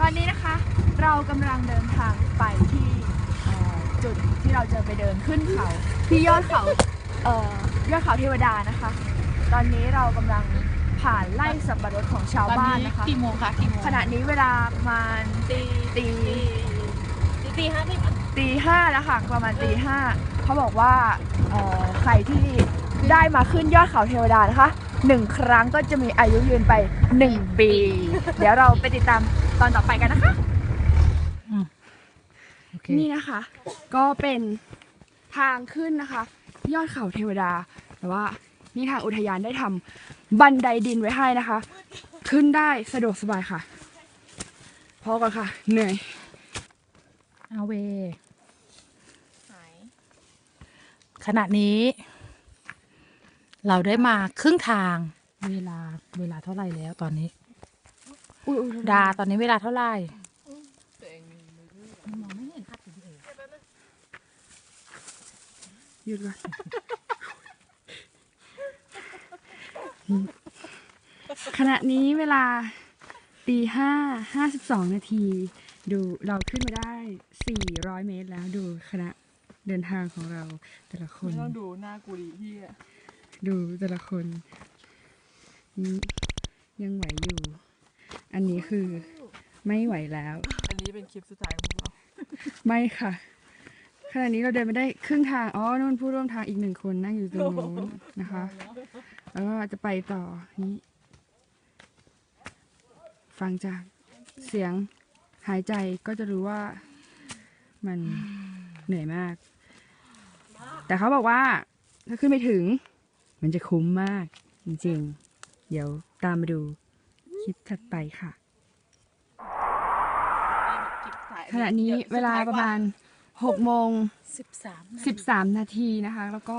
ตอนนี้นะคะเรากำลังเดินทางไปที่เอ่อจุดที่เราจะไปเดินขึ้นเขาที่ยอดเขาเอ่อยอดเขาเทวดานะคะ ตอนนี้เรากำลังผ่านไร่สับปะรดของชาวบ้านนะคะ กี่โมงคะกี่โมงขณะนี้เวลาประมาณตีตีตีตีห้าสิบตีห้าแล้วค่ะประมาณตีห้าเขาบอกว่าเอ่อใครที่ได้มาขึ้นยอดเขาเทวดานะคะหนึ่งครั้งก็จะมีอายุยืนไปหนึ่งปี เดี๋ยวเราไปติดตาม ตอนต่อไปกันนะคะโอเคนี่นะคะ ก็เป็นทางขึ้นนะคะ ยอดเขาเทวดา แต่ว่านี่ทางอุทยานได้ทำบันไดดินไว้ให้นะคะ ขึ้นได้สะดวกสบายค่ะพอก่อนค่ะ เหนื่อยอาเวขณะนี้ เราได้มาครึ่งทางเวลาเวลาเท่าไหร่แล้วตอนนี้ อุ๊ยอุ๊ยดาตอนนี้เวลาเท่าไหร่มองไม่เห็นอัดวิดีโอหยุดก่อนขณะนี้เวลาตีห้าห้าสิบสองนาที ดูเราขึ้นมาได้สี่ร้อยเมตรแล้วดูคณะเดินทางของเราแต่ละคนไม่ต้องดูหน้ากูดิพี่อะดูแต่ละคนนี่ยังไหวอยู่อั นนี้คือไม่ไหวแล้ว อันนี้เป็นคลิปสุดท้ายของเรา ไม่ค่ะขณะนี้เราเดินไปได้ครึ่งทาง อ๋อนู่นผู้ร่วมทางอีกหนึ่งคนนั่งอยู่ตรงนู้นนะคะ แล้วก็จะไปต่อนี้ ฟังจากเสียงหายใจก็จะรู้ว่ามันเหนื่อยมาก แต่เขาบอกว่า ถ้าขึ้นไปถึง มันจะคุ้มมากจริงๆ เดี๋ยวตามมาดู คลิปถัดไปค่ะคลิปสุดท้ายขณะนี้เวลาประมาณ6โมงสิบสาม13 นาทีนะคะ แล้วก็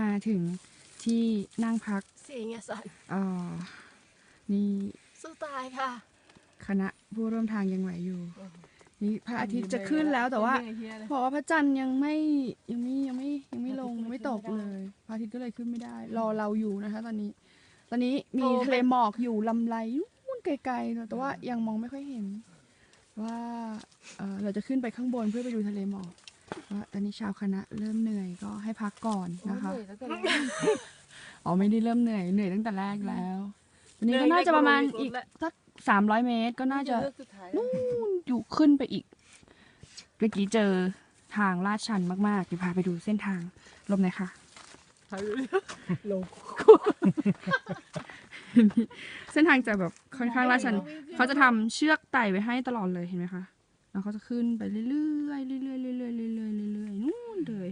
มาถึงที่นั่งพักเสียงอย่าสั่นเอ่อนี่สู้ตายค่ะ คณะผู้ร่วมทางยังไหวอยู่ นี่พระอาทิตย์จะขึ้นแล้วแต่ว่าเหี้ยเลยบอกว่าพระจันทร์ยังไม่ยังไม่ยังไม่ยังไม่ลงยังไม่ตกเลย พระอาทิตย์ก็เลยขึ้นไม่ได้ รอเราอยู่นะคะ ตอนนี้ ตอนนี้มีโทรไปทะเลหมอกอยู่ลำไรนู่น ไกลๆแต่ว่ายังมองไม่ค่อยเห็น ว่าเอ่อเราจะขึ้นไปข้างบนเพื่อไปดูทะเลหมอกว่าตอนนี้ชาวคณะเริ่มเหนื่อยก็ให้พักก่อนนะคะ อ๋อไม่ได้เริ่มเหนื่อยเหนื่อยตั้งแต่แรกแล้วตอนนี้ก็น่าจะประมาณอีกสักสามร้อยเมตรก็น่าจะเลือกสุดท้ายนู่นอยู่ขึ้นไปอีกเมื่อกี้เจอทางลาดชันมากๆเดี๋ยวพาไปดูเส้นทางลมหน่อยค่ะ ลงเส้นทางจะแบบค่อนข้างลาดชันเขาจะทำเชือกไต่ไว้ให้ตลอดเลยเห็นไหมคะแล้วเขาจะขึ้นไปเรื่อยๆเรื่อยๆเรื่อยๆเรื่อยๆเรื่อยๆเรื่อยๆนู่นเลย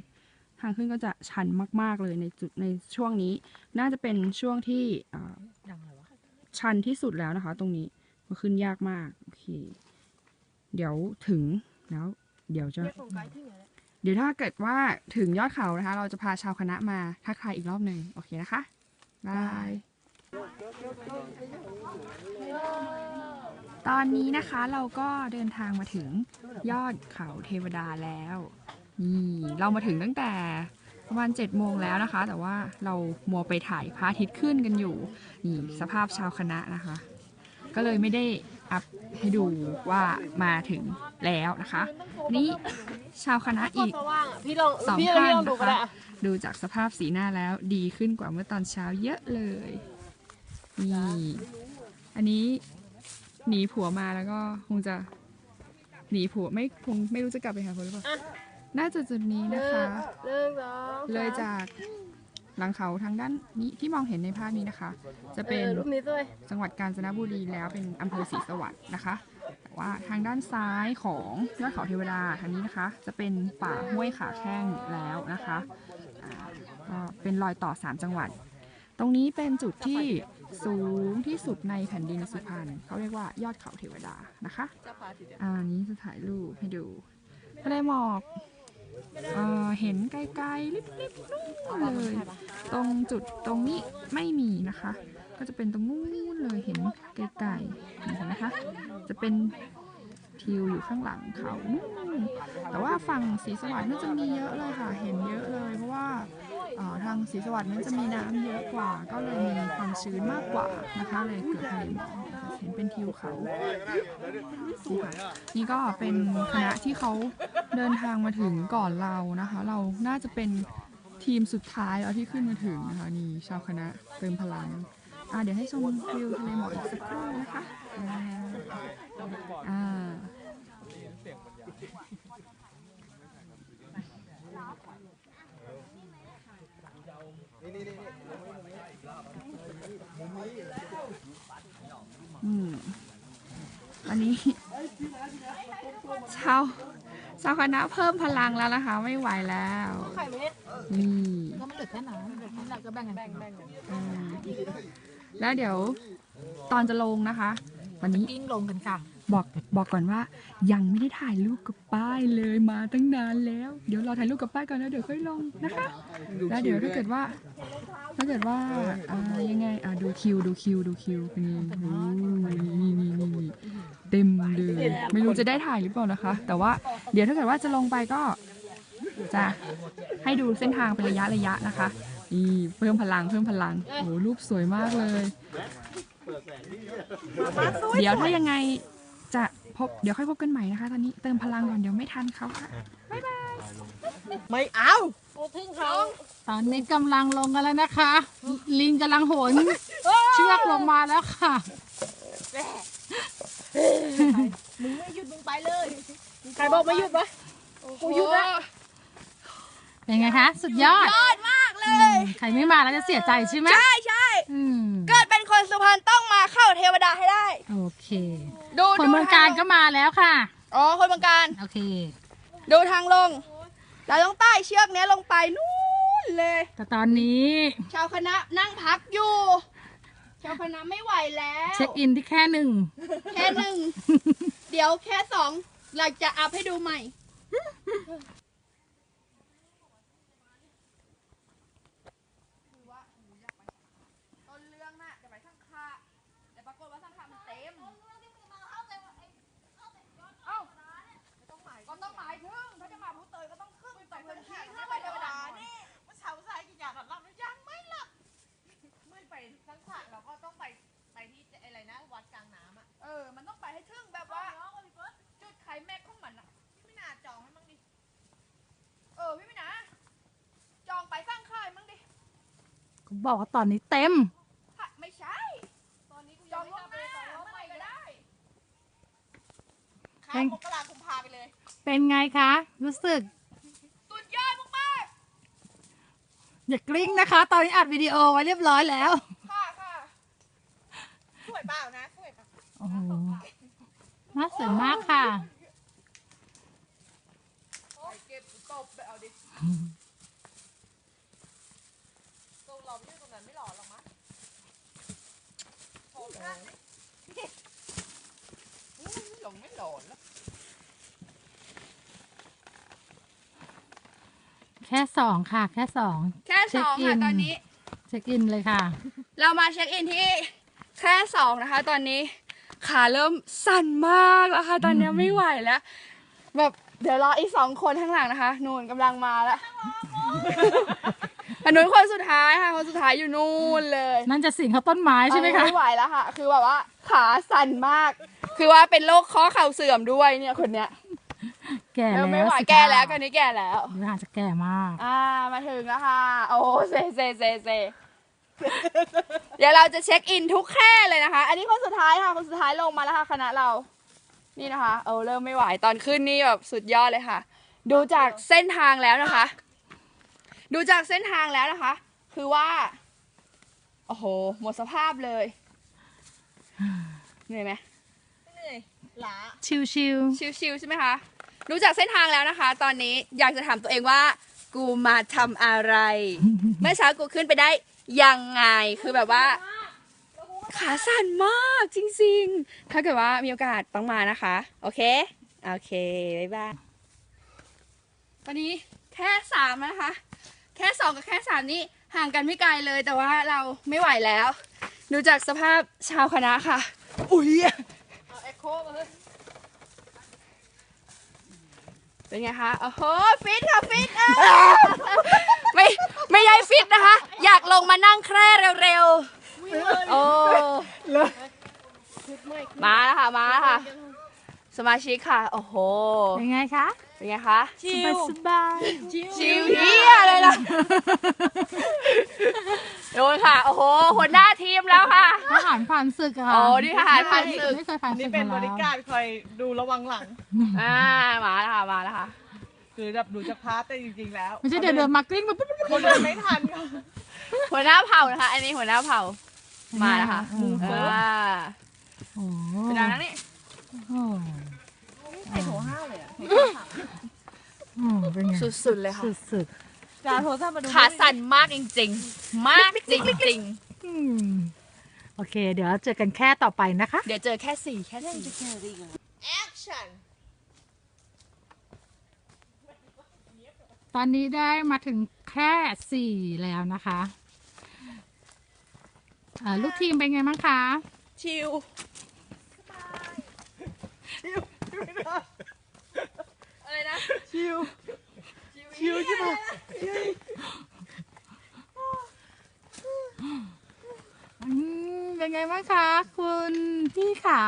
ทางขึ้นก็จะชันมาก ๆเลยในจุดในช่วงนี้ น่าจะเป็นช่วงที่อ่าดังเลยวะชันที่สุดแล้วนะคะ ตรงนี้มันขึ้นยากมากโอเคเดี๋ยวถึงแล้ว เดี๋ยวจะเดี๋ ยวถ้าเกิดว่าถึงยอดเขานะคะ เราจะพาชาวคณะมาทักทายอีกรอบหนึ่งโอเคนะคะบายตอนนี้นะคะเราก็เดินทางมาถึงยอดเขาเทวดาแล้วนี่เรามาถึงตั้งแต่ประมาณ7จ็ดโมงแล้วนะคะ แต่ว่าเรามัวไปถ่ายพระอาทิตย์ขึ้นกันอยู่นี่สภาพชาวคณะนะคะ ก็เลยไม่ได้ อัพให้ดูว่ามาถึงแล้วนะคะ นี่ชาวคณะอีกสว่างอะพี่ลองสองพี่ท่านพี่ลองดูนะก็ได้คะอะดูจากสภาพสีหน้าแล้วดีขึ้นกว่าเมื่อตอนเช้าเยอะเลยนี่อันนี้หนีผัวมาแล้วก็คงจะหนีผัวไม่คงไม่รู้จะกลับไปหาผัวหรือเปล่าน่าจะจุดนี้หนึ่นะงคะหนึ่งสองเลยสามจาก หลังเขาทางด้านนี้ที่มองเห็นในภาพนี้นะคะ จะเป็นออรูปนี้ด้วยจังหวัดกาญจนบุรีแล้วเป็นอำเภอศรีสวัสดิ์นะคะ แต่ว่าทางด้านซ้ายของยอดเขาเทวดาทางนี้นะคะ จะเป็นป่าห้วยขาแข้งแล้วนะคะอ่าก็เป็นรอยต่อ 3 จังหวัด ตรงนี้เป็นจุดที่สูงที่สุดในแผ่นดินสุพรรณเขาเรียกว่ายอดเขาเทวดานะคะอ่านี้จะถ่ายรูปให้ดูทะเลหมอก เอ่อเห็นไกลๆลิบๆนู่นเลย ตรงจุดตรงนี้ไม่มีนะคะ ก็จะเป็นตรงนู้นเลยเห็นไกลๆเห็นไหมคะจะเป็นทิวอยู่ข้างหลังเขานู่นแต่ว่าฝั่งสีสว่างน่าจะมีเยอะเลยค่ะ เห็นเยอะเลยเพราะว่า ทางศรีสวัสดิ์นั้นจะมีน้ำเยอะกว่า ก็เลยมีความชื้นมากกว่านะคะ เลยเกิดทะเลหมอกเห็นเป็นทิวเขานี่ก็เป็นคณะที่เขาเดินทางมาถึงก่อนเรานะคะ เราน่าจะเป็นทีมสุดท้ายแล้วที่ขึ้นมาถึงนะคะนี่ชาวคณะเติมพลังอะเดี๋ยวให้ชมวิวทะเลหมอกอีกสักครู่นะคะอ่าอ่า อืม อันนี้ชาวชาวคณะเพิ่มพลังแล้วนะคะ ไม่ไหวแล้วไข่เม็ดนี่ก็มันเหลือแค่นั้นเหลือแค่นั้นก็แบ่งกันแบ่งแบ่งอ่าแล้วเดี๋ยวตอนจะลงนะคะ วันนี้กิ้งลงกันค่ะ บอกบอกก่อนว่า ยังไม่ได้ถ่ายรูปกับป้ายเลยมาตั้งนานแล้ว เดี๋ยวเราถ่ายรูปกับป้ายก่อนแล้วเดี๋ยวค่อยลงนะคะแล้วเดี๋ยวถ้าเกิดว่า ถ้าเกิดว่าอ่ายังไงอ่าดูคิวดูคิวดูคิวเป็นยังไงโอ้ยนี่นี่นี่นี่เต็มเลยไม่รู้จะได้ถ่ายหรือเปล่านะคะ แต่ว่าเดี๋ยวถ้าเกิดว่าจะลงไปก็จะให้ดูเส้นทางเป็นระยะระยะนะคะนี่เพิ่มพลังเพิ่มพลังโอ้รูปสวยมากเลย เดี๋ยวถ้ายังไง จะพบเดี๋ยวค่อยพบกันใหม่นะคะ ตอนนี้เติมพลังก่อนเดี๋ยวไม่ทันเขาค่ะไม่เอากูทิ้งเขาตอนนี้กำลังลงกันแล้วนะคะ ลิงกำลังโหนเชือกลงมาแล้วค่ะ มึงไม่หยุดมึงไปเลย ใครบอกไม่หยุดวะกูหยุดแล้วเป็นไงคะ สุดยอดยอดมากเลย ใครไม่มาแล้วจะเสียใจใช่ไหม ใช่ใช่ อืม เกิดเป็น คนสุพรรณต้องมาเข้าเทวดาให้ได้ โอเค ดูคนดูเมืองการทก็มาแล้วค่ะ อ๋อ คนเมืองการ โอเค ดูทางลง เราต้องใต้เชือกเนี้ยลงไปนู่นเลย แต่ตอนนี้ ชาวคณะนั่งพักอยู่ ชาวคณะไม่ไหวแล้ว เช็คอินที่แค่หนึ่ง แค่หนึ่ง เดี๋ยวแค่สอง เราจะอัพให้ดูใหม่ ต้นเรื่องน่ะจะไปสังขะแต่ปรากฏว่าสังขะมันเต็ม เอ้าก็ต้องหมายถึงถ้าจะมาพูเตยก็ต้องขึ้นไปพื้นที่ถ้าไปเทวดานี่ เมื่อเช้าสายกินยาหลับหลับยังไม่หลับ ไม่ไปสังขะเราก็ต้องไปไปที่อะไรนะ วัดกลางน้ำอะ เออ มันต้องไปให้ถึงแบบว่า จุดไขแม็กของมันอะ ไม่น่าจองให้มั้งดิ เออ พี่มินาจองไปสร้างค่ายมั้งดิ เขา บอกว่าตอนนี้เต็มถ้าไม่ใช่ ตอนนี้กูจยัองงไม่ล่วงทำหเลยน้าตอนเมื่อเมื่อไหไหร่ร่ก็ก็ได้ได้ข้ามมกราคุมพาไปเลย เป็นไงคะ รู้สึก สุดยอดมากอย่ากลิ้งนะคะ ตอนนี้อัดวิดีโอไว้เรียบร้อยแล้ว ๆค่ะค่ะ สวยเปล่านะสวยเปล่า โอ้โหน่าสวยมากค่ะ เก็บตบไปเอาดิ ตรง เราไม่ใช่ตรงนั้นไม่หล่อหรอกมั้งโอ้โหไม่หลงไม่หลอนแล้วแค่สองค่ะ แค่สองแค่สองเช็คอิค่ะนตอนนี้ เช็คอินเลยค่ะ เรามาเช็คอินที่แค่สองนะคะ ตอนนี้ขาเริ่มสั่นมากแล้วค่ะ ตอนนี้ไม่ไหวแล้ว แบบเดี๋ยวรออีกสองคนข้างหลังนะคะ นู่นกำลังมาแล้ว อันนู้นคนสุดท้ายค่ะคนสุดท้ายอยู่นู่นเลยนั่นจะสิงเขาต้นไม้ใช่ไหมคะ ไม่ไหวแล้วค่ะ คือแบบว่าขาสั่นมาก คือว่าเป็นโรคข้อเข่าเสื่อมด้วยเนี่ยคนเนี้ย แก่เริ่แล้วมไม่ไหวสิคะแก่แล้วคนนี้แก่แล้วดูท่าจะแก่มาก อ่ามาถึงแล้วค่ะ โอ้เซเซเซเซเดี๋ยวเราจะเช็คอินทุกแคร่เลยนะคะ อันนี้คนสุดท้ายค่ะคนสุดท้ายลงมาแล้วค่ะคณะเรา นี่นะคะ เออเริ่มไม่ไหวตอนขึ้นนี่แบบสุดยอดเลยค่ะ ดูจากเส้นทางแล้วนะคะ ดูจากเส้นทางแล้วนะคะ คือว่า โอ้โห หมดสภาพเลย เหนื่อยไหมเหนื่อยหลาชิวชิวๆใช่ไหมคะรู้จักเส้นทางแล้วนะคะ ตอนนี้อยากจะถามตัวเองว่า กูมาทำอะไร เมื่อเช้ากูขึ้นไปได้ยังไง คือแบบว่า ขาสั่นมากจริงๆ ถ้าเกิดว่ามีโอกาสต้องมานะคะ โอเค โอเค บ๊ายบาย ตอนนี้แค่สามนะคะแค่สองกับแค่สามนี่ห่างกันไม่ไกลเลยแต่ว่าเราไม่ไหวแล้ว ดูจากสภาพชาวคณะค่ะ อุ๊ยเอาเอ็กโคมาเลยเป็นไงคะโอ้โหฟิตค่ะฟิตเออไม่ไม่ได้ฟิตนะคะ อยากลงมานั่งแคร่เร็วๆโอ้มาแล้วค่ะมาแล้วค่ะ สมาชิกค่ะ โอ้โหเป็นไงคะ เป็นไงคะสบายสบายชิวเฮียเลยนะโดนค่ะ โอ้โหหัวหน้าทีมแล้วค่ะ ทหารผ่านศึกอะค่ะโอ้นี่ทหารผ่านศึก ไม่เคยผ่านศึนี่กเป็นบมาริแล้วการคอยดูระวังหลัง อ่า มาแล้วค่ะ มาแล้วค่ะ คือแบบดูจากภาพแต่จริงๆแล้วไม่ใช่เดินเดินมากลิ้งมาปุ๊บปุ๊บปุ๊บคนเดินไม่ทันค่ะหัวหน้าเผ่านะคะ อันนี้หัวหน้าเผ่า มาแล้วค่ะอืมอ่าโอ้เป็นดังนั้นนี่ โอ้ ไอโถห้าเลยอะเป็นไงสุดๆเลยค่ะสุดจาโทรศัพท์มาดูขาสั่นมากจริงๆ มากจริงๆอืมโอเค เดี๋ยวเจอกันแค่ต่อไปนะคะ ๆ เดี๋ยวเจอแค่สี่แค่สี่ action ตอนนี้ได้มาถึงแค่สี่แล้วนะคะเอ่อลูกทีมเป็นไงบ้างคะ ชิวชิวไม่ได้ อะไรนะ ชิว ชิวใช่ปะอืมเป็นไงบ้างคะ คุณพี่ขา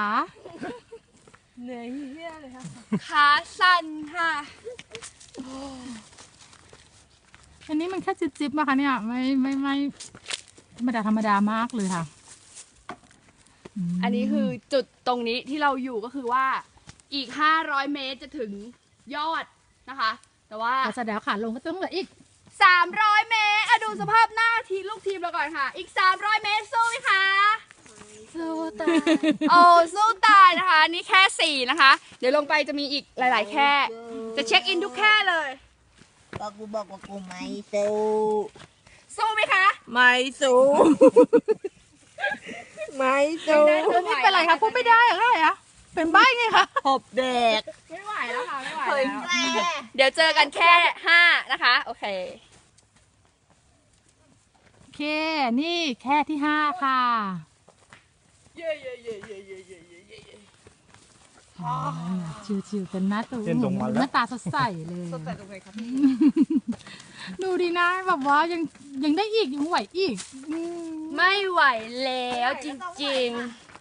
เหนื่อยเฮียเลยค่ะขาสั่นค่ะอันนี้มันแค่จิบๆมาคะเนี่ย ไม่ไม่ไม่ธรรมดาธรรมดามากเลยค่ะมอันนี้คือจุดตรงนี้ที่เราอยู่ก็คือว่า อีก 500 เมตรจะถึงยอดนะคะ แต่ว่าอาสดาวขาลงก็ต้องเหลืออีก 300 เมตรอะดูสภาพหน้าทีมลูกทีมเราก่อนค่ะ อีก 300 เมตรสู้ไหมคะ สู้ตายโอ้สู้ตายนะคะ นี่แค่ 4 นะคะ เดี๋ยวลงไปจะมีอีกหลาย ๆ แค่ จะเช็คอินทุกแค่เลย ก็กูบอกว่ากูไม่สู้สู้ไหมคะ ไม่สู้ไม่สู้แล้วนี่เป็นไรคะพูดไม่ได้เหรอคะ เป็นใบ้ไงคะหอบแดกไม่ไหวแล้วค่ะ ไม่ไหวแล้ว เดี๋ยวเจอกันแค่5นะคะ โอเค โอเค นี่แค่ที่ห้าค่ะ เย่เย่เย่เย่เย่เย่เย่เย่เย่อ๋อชิวๆเป็นหน้าตูเปลี่ยนทรงมาแล้ว หน้าตาสดใสเลย สดใสตรงไหนครับพี่ดูดีนะแบบว่ายังยังได้อีกยังไหวอีกอืมไม่ไหวแล้วจริงๆ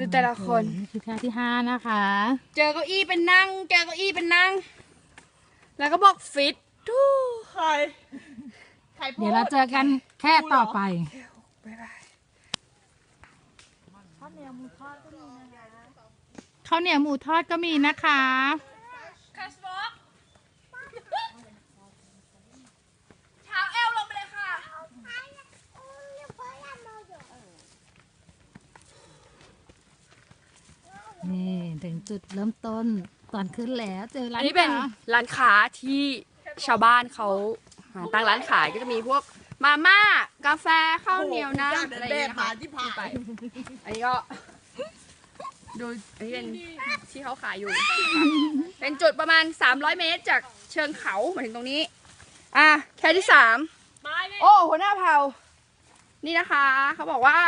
ดูแต่ละคนนี่คือแค่ที่ห้านะคะ เจอเก้าอี้เป็นนั่ง เจอเก้าอี้เป็นนั่ง แล้วก็บอกฟิตทู่ใครใครพูดเดี๋ยวเราเจอกันแค่ต่อไปข้าวเหนียวหมูทอดก็มีนะคะคัสบ็อกเท้าเอวลงไปเลยค่ะ นี่ถึงจุดเริ่มต้นตอนขึ้นแล้วเจอร้าอันนนี้เป็นค้าร้านค้าที่ชาวบ้านเขาหาตั้งร้านขายก็จะมีพวกมาม่ากาแฟข้าวเหนียวน้ำอะไรอย่างเงี้ยนะคะที่ผ่านไปอันนี้ก็ดูอันนี้เป็นที่เขาขายอยู่ เป็นจุดประมาณ 300 เมตรจากเชิงเขามาถึงตรงนี้ อะแค่ที่สามโอ้หัวหน้าเผ่านี่นะคะ เขาบอกว่า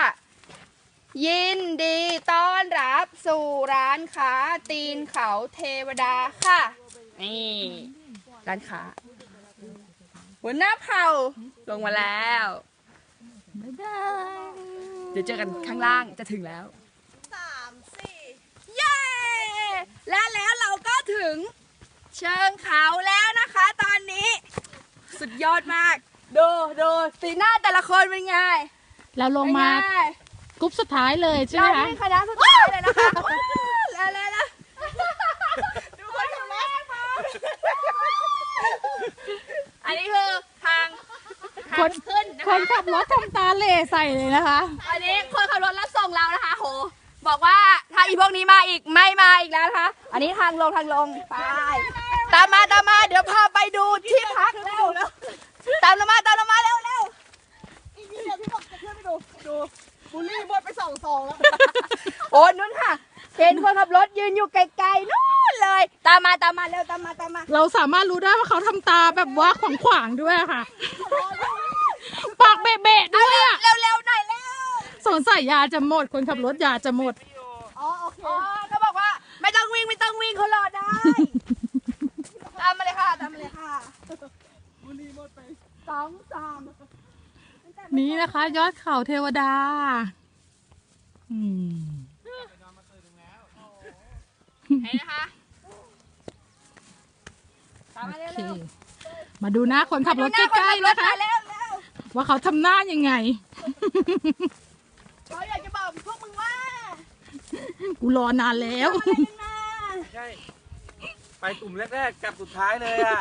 ยินดีต้อนรับสู่ร้านค้าตีนเขาเทวดาค่ะ นี่ ร้านค้าหัวหน้าเผ่าลงมาแล้ว บ๊ายบาย เดี๋ยวเจอกันข้างล่างจะถึงแล้ว สามสี่เย้ และแล้วเราก็ถึงเชิงเขาแล้วนะคะ ตอนนี้ สุดยอดมาก ดูดูสีหน้าแต่ละคนเป็นไง เราลงมา เป็นไง กรุ๊ปสุดท้ายเลยใช่ไหเรามคะนี่คณะสุดท้ายเลยนะคะแล้วแล้วแล้วดูคนขับรถอันนี้คือทางทางคนขึ้นนะคคะนขับรถทำตาเหล่ใส่เลยนะคะ อันนี้คนขับรถรับส่งเรานะคะ โห บอกว่าถ้าอีพวกนี้มาอีกไม่มาอีกแล้วนะคะ อันนี้ทางลงทางลงไปตามมาตามมาเดี๋ยวพาไปดูที่พักเร็วตามเรามา โอ้นู่นค่ะ เห็นคนขับรถยืนอยู่ไกลๆนู่นเลย ตามมาตามมาเร็วตามมาตามมาเราสามารถรู้ได้ว่าเขาทำตาแบบว่าขวางขวางๆด้วยอะค่ะ ปากเบะๆด้วยอะเร็วเร็วๆหน่อยเร็วสงสัยยาจะหมด คนขับรถยาจะหมด อ๋อโอเคอ๋อเขาบอกว่าไม่ต้องวิ่งไม่ต้องวิ่งเขารอได้ ตามมาเลยค่ะตามมาเลยค่ะบุลลี่บดไปสองสามนี่นะคะ ยอดเขาเทวดา อืม เห็นนะคะตามมาโอเร็วเคๆมาดูหน้าคนขับรถใกล้ๆนะคะเร็วเร็วว่าเขาทำหน้ายังไง เขาอยากจะบอกพวกมึงว่ากูรอนานแล้วใช่ ไปกลุ่มแรกๆกับสุดท้ายเลยอะ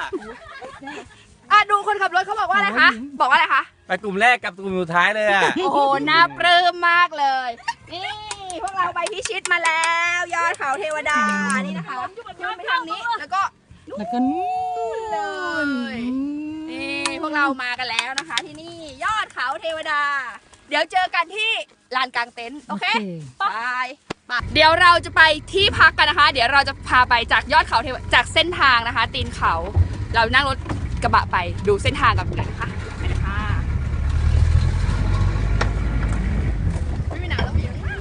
อะดูคนขับรถเขาบอกว่าอะไรคะ บอกว่าอะไรคะ ไปกลุ่มแรกกับกลุ่มสุดท้ายเลยอะ โอ้โห น่าปลื้มมากเลย นี่ พวกเราไปพิชิตมาแล้ว ยอดเขาเทวดานี่นะคะขึ้นไปทางนี้แล้วก็แล้วก็นู่นเลยนี่พวกเรามากันแล้วนะคะ ที่นี่ยอดเขาเทวดา เดี๋ยวเจอกันที่ลานกลางเต็นท์โอเคบายบายเดี๋ยวเราจะไปที่พักกันนะคะ เดี๋ยวเราจะพาไปจากยอดเขาเทวจากเส้นทางนะคะ ตีนเขา เรานั่งรถกระบะไปดูเส้นทางกันเลยนะคะไปเลยค่ะไม่มีหนาวแล้วมีเยอะมาก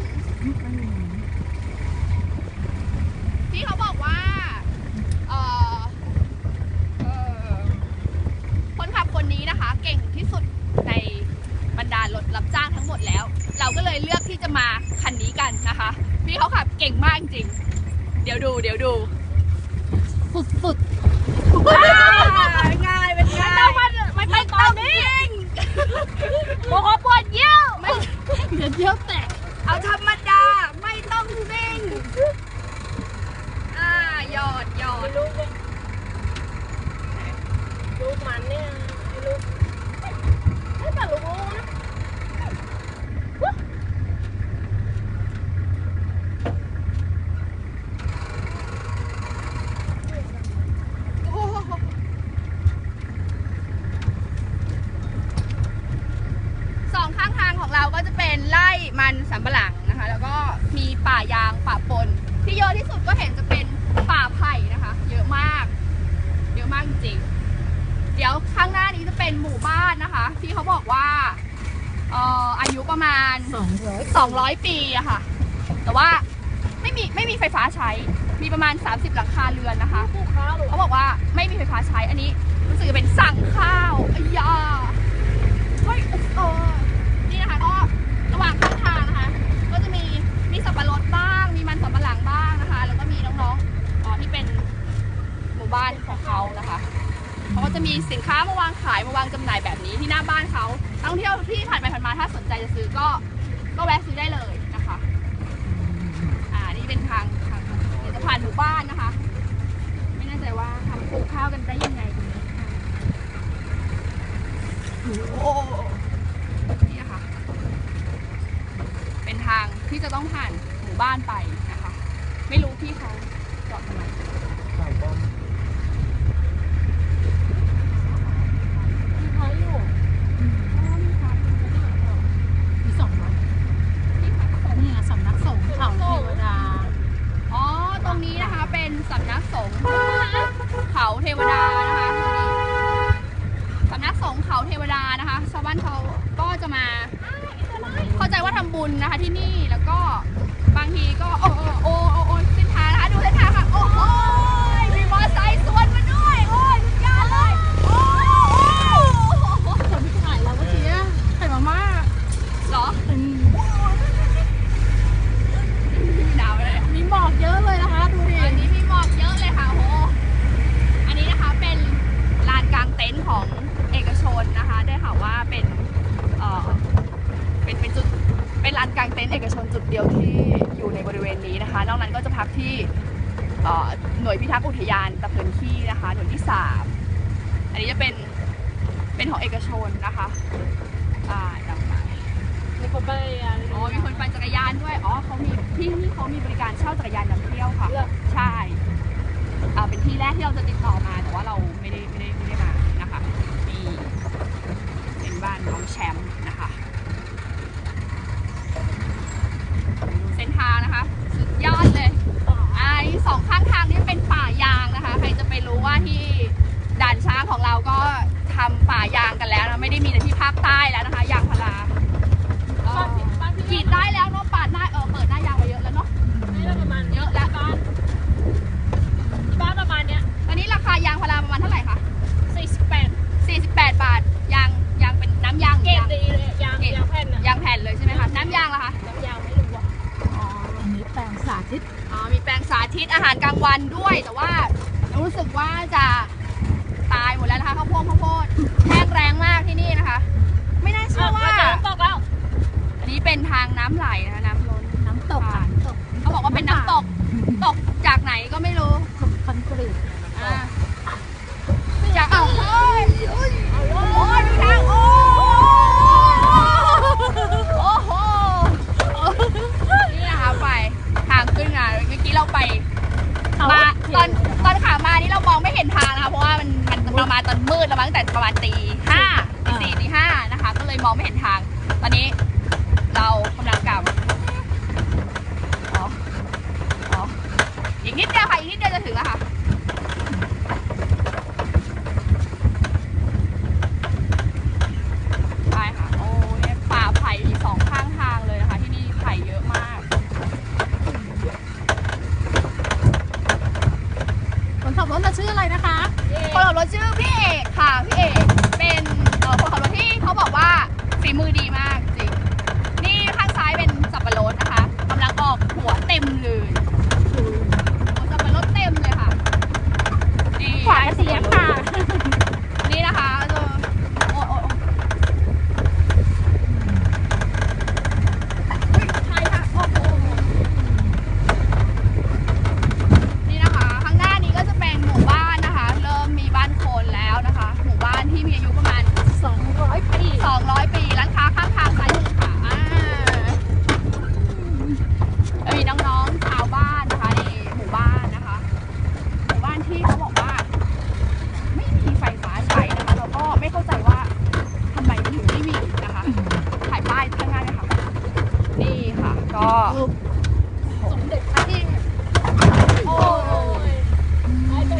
พี่เขาบอกว่าเอ่อเอ่อ คนขับคนนี้นะคะ เก่งที่สุด ในบรรดารถรับจ้างทั้งหมดแล้ว เราก็เลยเลือกที่จะมาคันนี้กันนะคะพี่เขาขับเก่งมากจริงๆเดี๋ยวดูเดี๋ยวดูสุดว้าวง่ายเป็นง่ายไม่ต้องมาไม่ต้องตอนนี้บอกว่าปวดเยี่ยวไม่ๆเดี๋ยวเที่ยวแตกเอาธรรมดาไม่ต้องซิ่งอ่าหยอดหยอดลูกมันเนี่ยไอ้ลูกไม่แต่ลูกรู้นะ โอ้โหสองข้างทางของเราก็จะเป็นไร่มันสำปะหลังนะคะ แล้วก็มีป่ายางป่าปน ที่เยอะที่สุดก็เห็นจะเป็นป่าไผ่นะคะ เยอะมาก เยอะมากจริงๆเดี๋ยวข้างหน้านี้จะ เป็นหมู่บ้านนะคะ ที่เขาบอกว่าเอ่ออายุประมาณ สองร้อย200 ปีอะค่ะ แต่ว่าไม่มีไม่มีไฟฟ้าใช้ มีประมาณ 30 หลังคาเรือนนะคะผู้ค้าหรอเขาบอกว่าไม่มีไฟฟ้าใช้ อันนี้รู้สึกจะเป็นสั่งข้าวอ้ยาเฮ้ยเออนี่นะคะก็ระหว่างข้างทางนะคะ ก็จะมีมีสับปะรดบ้าง มีมันสำปะหลังบ้างนะคะ แล้วก็มีน้องๆอ๋อที่เป็นหมู่บ้านของเขานะคะ เขาก็จะมีสินค้ามาวางขายมาวางจำหน่ายแบบนี้ที่หน้าบ้านเขาท่องเที่ยวที่ผ่านไปผ่านมาถ้าสนใจจะซื้อก็ก็แวะซื้อได้เลยนะคะ อ่านี่เป็นทางทางเดี๋ยวจะผ่านหมู่บ้านนะคะ ไม่แน่ใจว่าทำปลูกข้าวกันได้ยังไงตรงนี้ค่ะโอ้โหนี่ค่ะ เป็นทางที่จะต้องผ่านหมู่บ้านไปนะคะ ไม่รู้ที่เขาจอดทำไม ขายอยู่ มีสองร้อยนี่ไงสำนักสงฆ์เขาเทวดา อ๋อ ตรงนี้นะคะเป็นสำนักสงฆ์เขาเทวดานะคะตรงนี้สำนักสงฆ์เขาเทวดานะคะ ชาวบ้านเขาก็จะมา เข้าใจว่าทำบุญนะคะที่นี่แล้วก็บางทีก็โอ้โอ้โอ้โอ้โอ้เส้นทางนะคะดูเส้นทางค่ะ โอ้โหมีมอเตอร์ไซค์สวนมาด้วย โอ้ยสุดยอดเลยโอ้โห คนที่ถ่ายเราเมื่อกี้ไข่มาม่า เหรอ อืม หนาวเลย มีหมอกเยอะเลยนะคะ ดูดิ อันนี้มีหมอกเยอะเลยค่ะโห อันนี้นะคะเป็นลานกลางเต็นท์ของเอกชนนะคะ ได้ข่าวว่าเป็นเอ่อเป็นเป็นจุดเป็นลานกลางเต็นท์เอกชนจุดเดียวที่อยู่ในบริเวณนี้นะคะ นอกนั้นก็จะพักที่เอ่อหน่วยพิทักษ์อุทยานตะเพินขี้นะคะ หน่วยที่สามอันนี้จะเป็นเป็นของเอกชนนะคะอ่าจำไป มีคนไปอะ อ๋อ มีคนปั่นจักรยานด้วย อ๋อเขามี ที่นี่เขามีบริการเช่าจักรยานนำเที่ยวค่ะ ใช่อ่าเป็นที่แรกที่เราจะติดต่อมา แต่ว่าเราไม่ได้ไม่ได้ไม่ได้มานะคะนี่เป็นบ้านน้องแชมป์นะคะเส้นทางนะคะ สุดยอดเลยอ่านี่สองข้างทางนี่เป็นป่ายางนะคะ ใครจะไปรู้ว่าที่ด่านช้างของเราก็ทำป่ายางกันแล้วนะไม่ได้มีแต่ที่ภาคใต้แล้วนะคะ ยางพาราเอ่อ กรีดได้แล้ว 48 บาทยางยางเป็นน้ำยางเกรดดีเลยยางยางแผ่นยางแผ่นเลยใช่ไหมคะน้ำยางเหรอคะน้ำยางไม่รู้ว่ะอ๋อมีแปลงสาธิตอ๋อมีแปลงสาธิตอาหารกลางวันด้วย แต่ว่ารู้สึกว่าจะตายหมดแล้วนะคะข้าวโพดข้าวโพดแห้งแรงมากที่นี่นะคะ ไม่น่าเชื่อว่าตกแล้วอันนี้เป็นทางน้ำไหลนะคะน้ำล้นน้ำตกค่ะเขาบอกว่าเป็นน้ำตกตกจากไหนก็ไม่รู้คอนกรีตจากข้าว ทางโอ้โหนี่นะคะไปทางขึ้นมาเมื่อกี้เราไปมาตอนตอนขามานี่เรามองไม่เห็นทางนะคะเพราะว่ามันมันประมาณตอนมืดแล้วมั้งแต่ประมาณตีห้าตีสี่ตีห้านะคะ ก็เลยมองไม่เห็นทาง ตอนนี้เรากำลังกลับอ๋ออ๋ออีกนิดเดียวค่ะอีกนิดเดียวจะถึงแล้วค่ะ ใช่ค่ะ โอ้เนี่ยป่าไผ่สองข้างทางเลยนะคะ ที่นี่ไผ่เยอะมาก คนขับรถเราชื่ออะไรนะคะ คนขับรถชื่อพี่เอกค่ะ พี่เอก เป็นเอ่อคนขับรถที่เขาบอกว่าฝีมือดีมากจริง นี่ข้างซ้ายเป็นสับปะรดนะคะกำลังออกหัวเต็มเลยหัวสับปะรดเต็มเลยค่ะนี่ ขวาเสียงค่ะ นี่นะคะเออโอ้โอ้โอ้เฮ้ยใช่ค่ะโอ้โห นี่นะคะ ข้างหน้านี้ก็จะเป็นหมู่บ้านนะคะ เริ่มมีบ้านคนแล้วนะคะ หมู่บ้านที่มีอายุประมาณ 200 ปี 200 ปีร้านค้าข้างทางซ้ายมือค่ะอ่าแล้วมีน้องๆชาวบ้านนะคะในหมู่บ้านนะคะ หมู่บ้านที่เขาบอกว่า ไม่มีไฟฟ้าใช้นะคะ เราก็ไม่เข้าใจว่าทำไมถึงไม่มีนะคะถ่ายป้ายข้างหน้าด้วยค่ะ นี่ค่ะ ก็ สมเด็จพระเทพ โอ้ย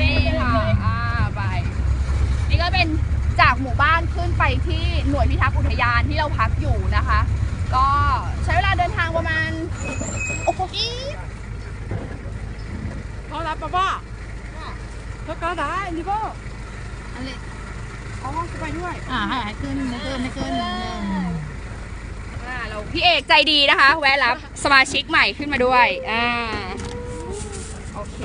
นี่ค่ะ อ่า ไป นี่ก็เป็นจากหมู่บ้านขึ้นไปที่หน่วยพิทักษ์อุทยานที่เราพัก อยู่นะคะ ก็ใช้เวลาเดินทางประมาณโอ้โหอีเขารับปะป้าแล้วก็ได้นี่ป้าอะไรอ๋อจะไปด้วย อ่าให้ขึ้นไม่ขึ้นไม่ขึ้นอ่าเราพี่เอกใจดีนะคะ แวะรับสมาชิกใหม่ขึ้นมาด้วย อ่า โอเค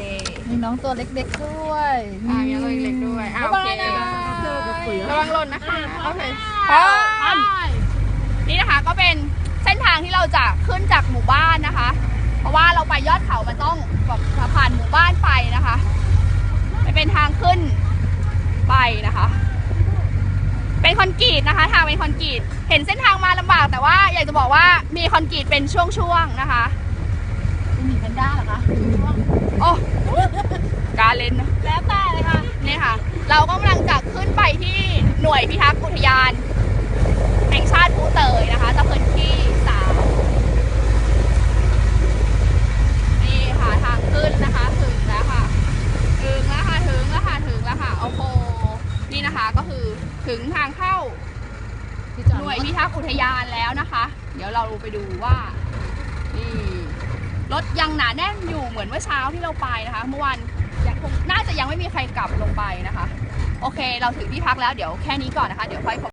มีน้องตัวเล็กๆด้วยอ่ามีอะไรเล็กๆด้วย อ่าโอเคบ๊ายบายนะระวังหล่นนะคะ โอเคพร้อม นี่นะคะก็เป็นเส้นทางที่เราจะขึ้นจากหมู่บ้านนะคะ เพราะว่าเราไปยอดเขามันต้องแบบผ่านหมู่บ้านไปนะคะมันเป็นทางขึ้นไปนะคะ เป็นคอนกรีตนะคะ ทางเป็นคอนกรีตเห็นเส้นทางมาลำบาก แต่ว่าอยากจะบอกว่ามีคอนกรีตเป็นช่วงๆนะคะหมีแพนด้าเหรอคะโอ้การเล่นนะแล้วแต่เลยค่ะนี่ค่ะ เรากำลังจะขึ้นไปที่หน่วยพิทักษ์อุทยาน แห่งชาติภูเตยนะคะตะเพินที่สามนี่ค่ะทางขึ้นนะคะถึงแล้วค่ะ ถึงแล้วค่ะถึงแล้วค่ะถึงแล้วค่ะโอ้โหนี่นะคะก็คือถึงทางเข้าหน่วยพิทักษ์อุทยานแล้วนะคะ เดี๋ยวเราไปดูว่านี่รถยังหนาแน่นอยู่เหมือนเมื่อเช้าที่เราไปนะคะ เมื่อวานยังคงน่าจะยังไม่มีใครกลับลงไปนะคะ โอเค เราถึงที่พักแล้วเดี๋ยวแค่นี้ก่อนนะคะ เดี๋ยวค่อย